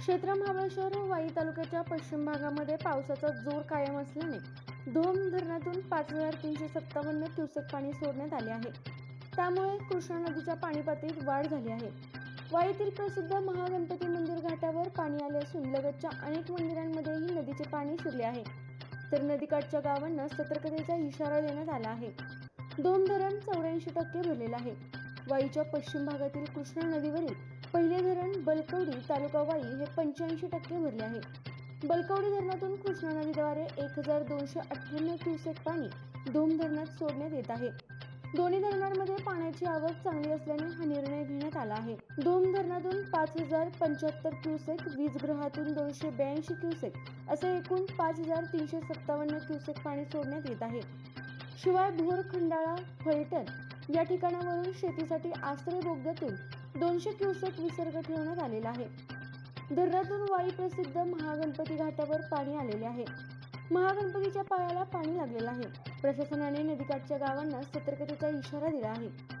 क्षेत्र महाबळेश्वर व वाई तालुक्याच्या पश्चिम भागामध्ये पावसाचा जोर कायम असल्याने धोम धरणातून पाच हजार तीनशे सत्तावन्न क्युसेक पाणी सोडण्यात आले आहे. त्यामुळे कृष्णा नदीच्या पाणी पातळीत वाढ झाली आहे. वाईतील प्रसिद्ध महागणपती मंदिर घाटावर पाणी आले असून लगतच्या अनेक मंदिरांमध्येही नदीचे पाणी शिरले आहे. तर नदीकाठच्या गावांना सतर्कतेचा इशारा देण्यात आला आहे. दोन धरण चौऱ्याऐंशी टक्के भरलेलं आहे. वाईच्या पश्चिम भागातील कृष्णा नदीवरील पहिले धरण बलकवडी तालुका वाई हे पंच्याऐंशी टक्के भरले आहे. बलकवडी धरणातून कृष्णा नदीद्वारे एक हजार दोनशे अठ्ठ्याण्णव क्युसेक पाणी धोम धरणात सोडण्यात येत आहे. दोन्ही धरणांमध्ये पाण्याची आवक चांगली असल्याने हा निर्णय घेण्यात आला आहे. धोम धरणातून पाच हजार पंच्याहत्तर क्युसेक वीजगृहातून दोनशे ब्याऐंशी क्युसेक असे एकूण पाच हजार तीनशे सत्तावन्न क्युसेक पाणी सोडण्यात येत आहे. शिवाय भोर खंडाळा फलटण या ठिकाणावरून शेतीसाठी आश्रय बोगद्यातून दोनशे क्युसेक विसर्ग ठेवण्यात आलेला आहे. धरणातून वाई प्रसिद्ध महागणपती घाटावर पाणी आलेले आहे. महागणपतीच्या पायाला पाणी लागलेलं आहे. प्रशासनाने नदीकाठच्या गावांना सतर्कतेचा इशारा दिला आहे.